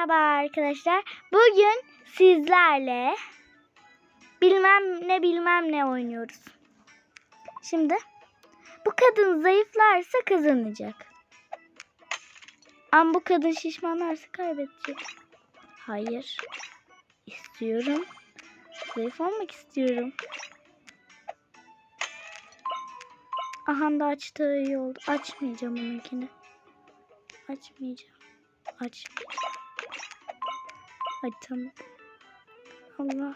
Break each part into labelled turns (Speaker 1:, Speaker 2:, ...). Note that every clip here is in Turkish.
Speaker 1: Merhaba arkadaşlar. Bugün sizlerle bilmem ne bilmem ne oynuyoruz. Şimdi bu kadın zayıflarsa kazanacak. Ama bu kadın şişmanlarsa kaybedecek. Hayır. İstiyorum. Zayıf olmak istiyorum. Aha da açtığı iyi oldu. Açmayacağım onunkini. Açmayacağım. Açmayacağım. Ay tamam. Allah.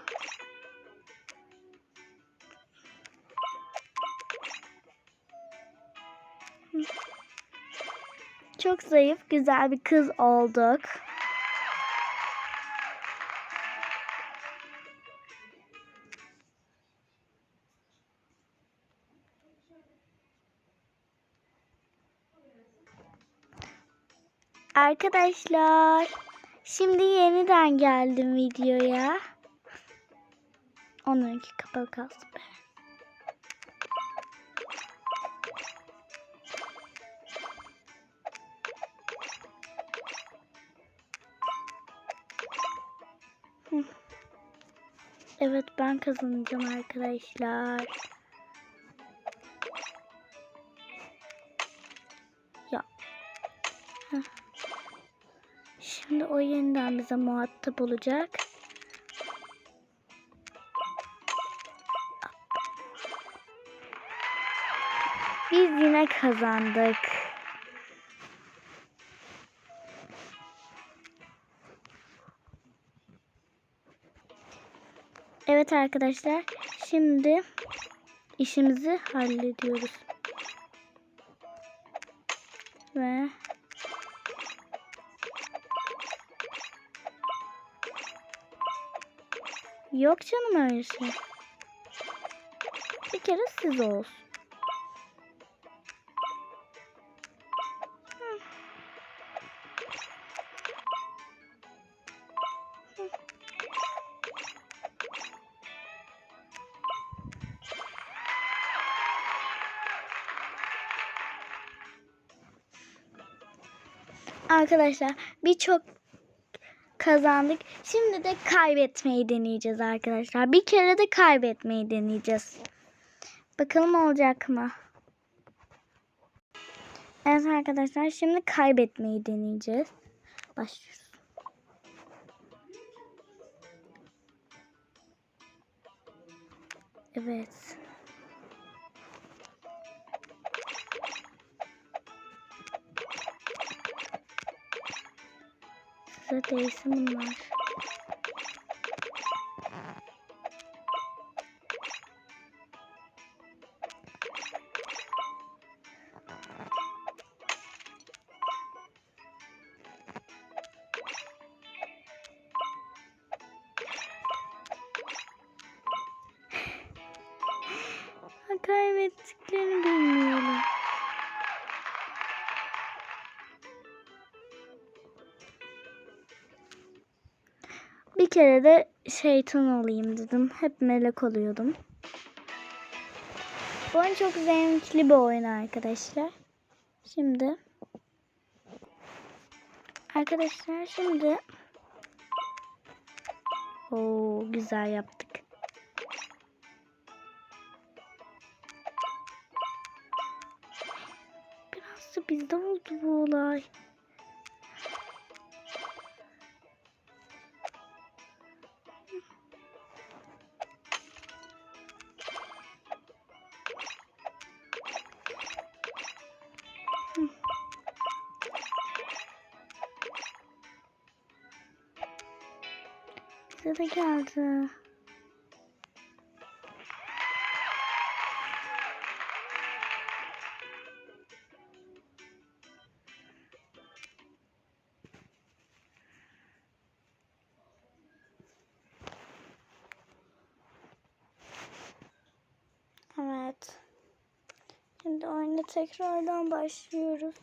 Speaker 1: Çok zayıf, güzel bir kız olduk. Arkadaşlar, şimdi yeniden geldim videoya. Onunki kapalı kalsın be. Evet ben kazanacağım arkadaşlar. O yeniden bize muhatap olacak. Biz yine kazandık. Evet arkadaşlar, şimdi işimizi hallediyoruz. Ve Yok canım öyle şey. Bir kere siz olsun. Arkadaşlar birçok kazandık. Şimdi de kaybetmeyi deneyeceğiz arkadaşlar. Bir kere de kaybetmeyi deneyeceğiz. Bakalım olacak mı? Evet arkadaşlar şimdi kaybetmeyi deneyeceğiz. Başlıyoruz. Evet. Size değsin bunlar. Kere de şeytan olayım dedim. Hep melek oluyordum. Bu oyun çok zevkli bir oyun arkadaşlar. Şimdi Arkadaşlar şimdi Oo güzel yaptık. Biraz da bizde oldu bu olay. De geldi. Evet. Şimdi oyuna tekrardan başlıyoruz.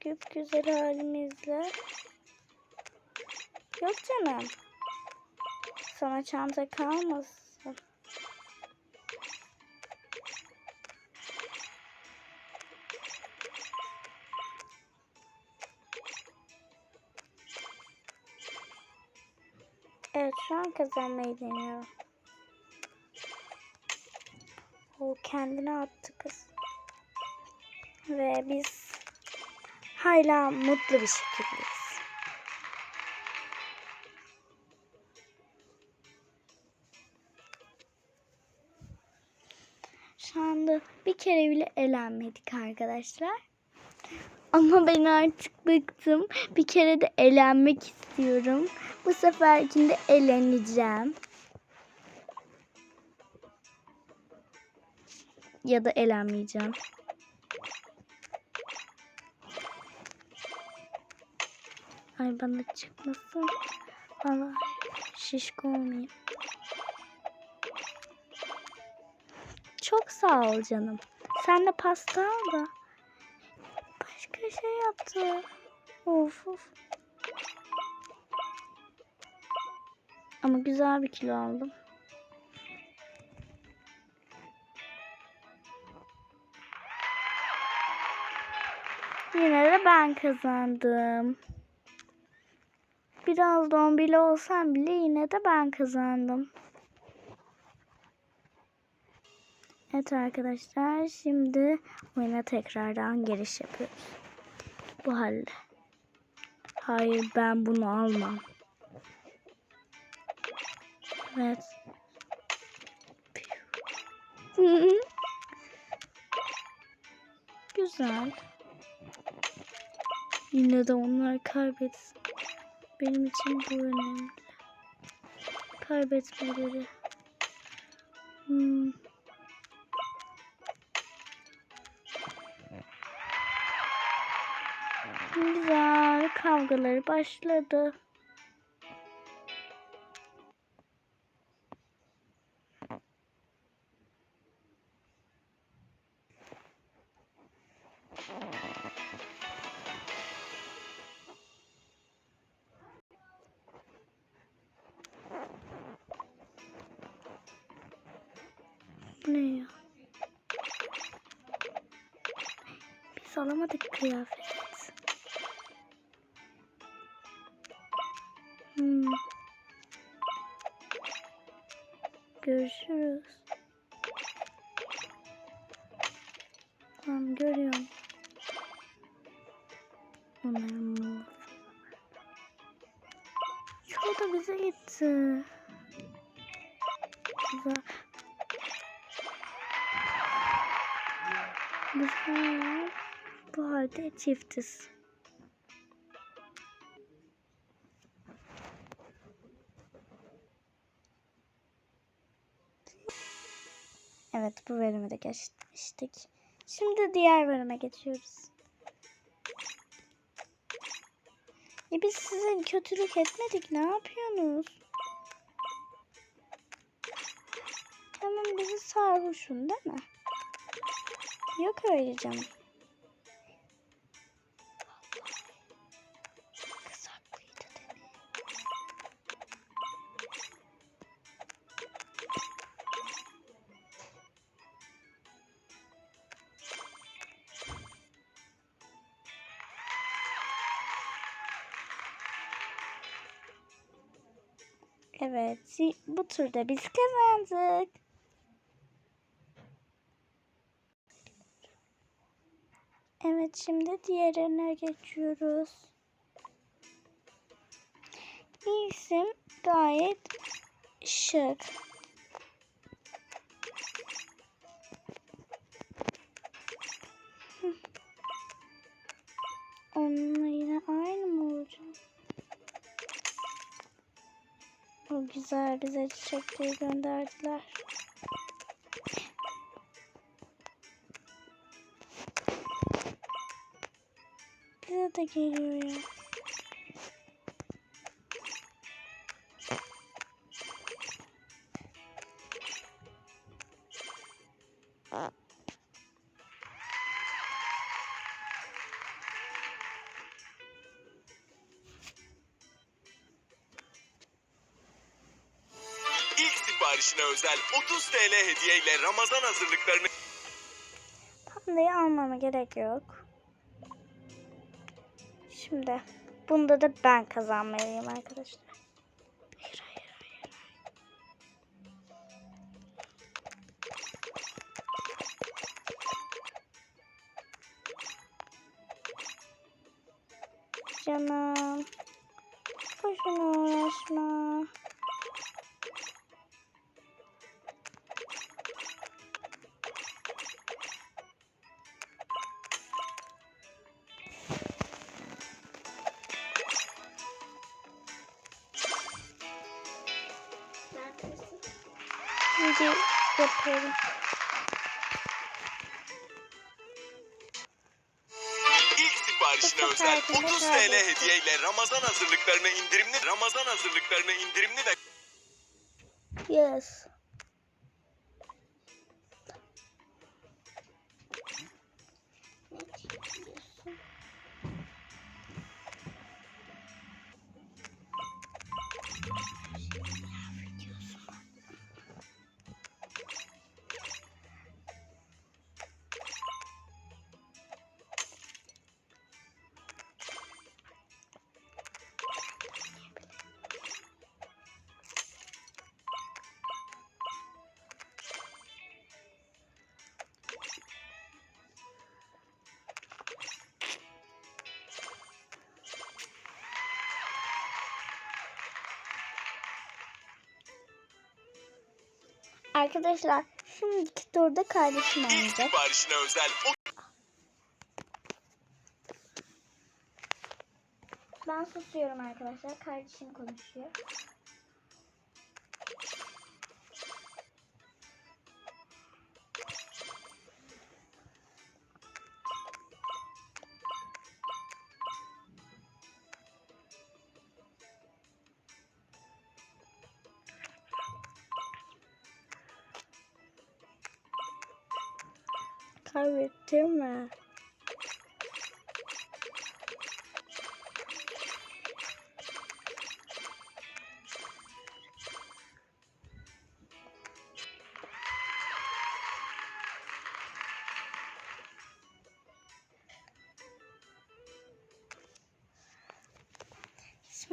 Speaker 1: Güp güzel halimizle. Yok canım. Sana çanta kalmasın. Evet şu an kazanmayı deniyorum. O kendine attı kız. Ve biz hala mutlu bir şekildeyiz. Kere bile elenmedik arkadaşlar. Ama ben artık bıktım. Bir kere de elenmek istiyorum. Bu seferkinde eleneceğim. Ya da elenmeyeceğim. Ay bana çıkmasın. Valla şişko olmayayım. Çok sağ ol canım. Sen de pasta al da. Başka şey yaptı. Of of. Ama güzel bir kilo aldım. Yine de ben kazandım. Biraz dombili olsam bile yine de ben kazandım. Evet arkadaşlar şimdi oyuna tekrardan giriş yapıyoruz. Bu halde. Hayır ben bunu almam. Evet. Güzel. Yine de onlar kaybetsin. Benim için bu önemli. Kaybetmeleri. Hmm. Güzel kavgaları başladı. Ne ya? Biz alamadık kıyafet. Görüşürüz. Tamam görüyorum. Onların Çoğu da bize gitti. Güzel. Bu halde çiftiz. Geçmiştik. Şimdi diğer bölüme geçiyoruz. E biz size kötülük etmedik. Ne yapıyorsunuz? Hemen bizi sarhoşun değil mi? Yok öyle canım. Evet, bu turda biz kazandık. Evet, şimdi diğerine geçiyoruz. İsim gayet şık. Onunla güzel bize çiçekleri gönderdiler. Bize de geliyor ya.
Speaker 2: siparişine özel 30 TL hediye ile Ramazan hazırlıklarını...
Speaker 1: Pandayı almama gerek yok. Şimdi bunda da ben kazanmalıyım arkadaşlar. Canım. Boşuna uğraşma. Kadar?
Speaker 2: hediyeyle Ramazan hazırlıklarına indirimli Ramazan hazırlıklarına indirimli ve
Speaker 1: Yes. Arkadaşlar şimdiki turda kardeşim oynayacak.
Speaker 2: siparişine özel
Speaker 1: Ben susuyorum arkadaşlar. Kardeşim konuşuyor.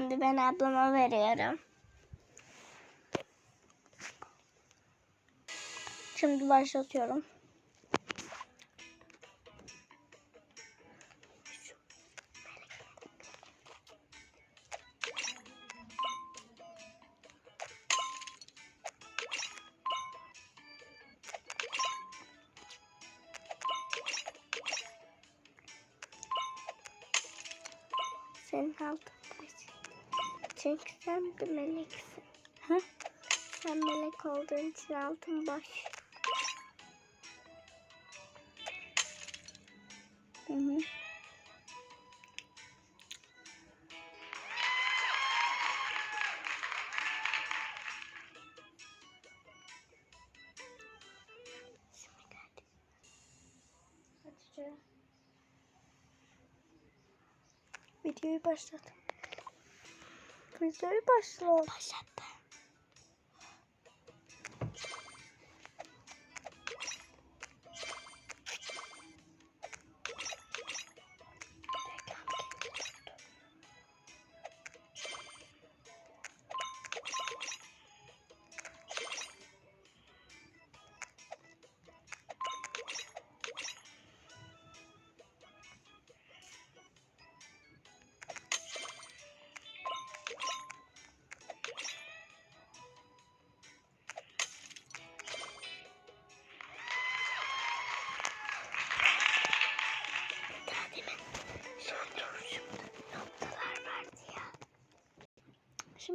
Speaker 1: Şimdi ben ablama veriyorum. Şimdi başlatıyorum. Senin altın baş. Çünkü sen bir meleksin. Ha? Sen melek olduğun için altın boş. Hı hı. Videoyu başlat. videoyu başla. Başladı.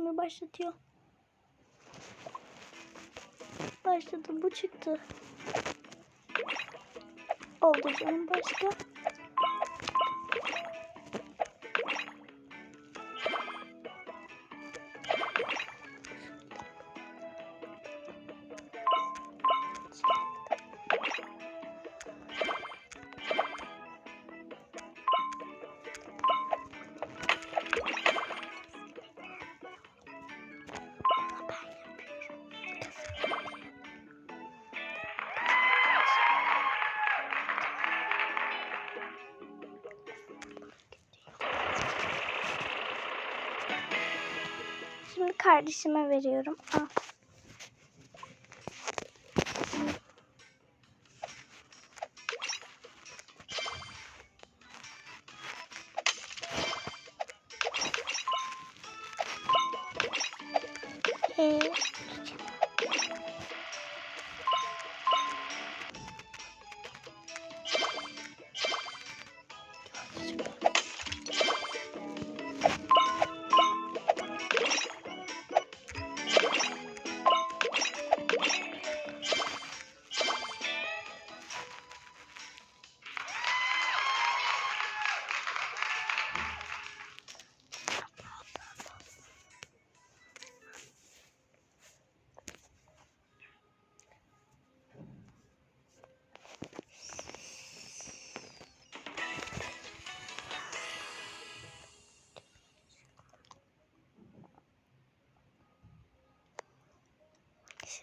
Speaker 1: Şimdi başlatıyor. Başladı bu çıktı. Oldu canım başka. Kardeşime veriyorum. Al.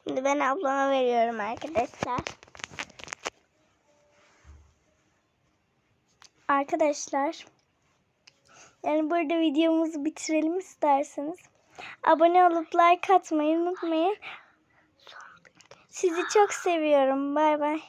Speaker 1: Şimdi ben ablama veriyorum arkadaşlar. Arkadaşlar. Yani burada videomuzu bitirelim isterseniz. Abone olup like atmayı unutmayın. Sizi çok seviyorum. Bay bay.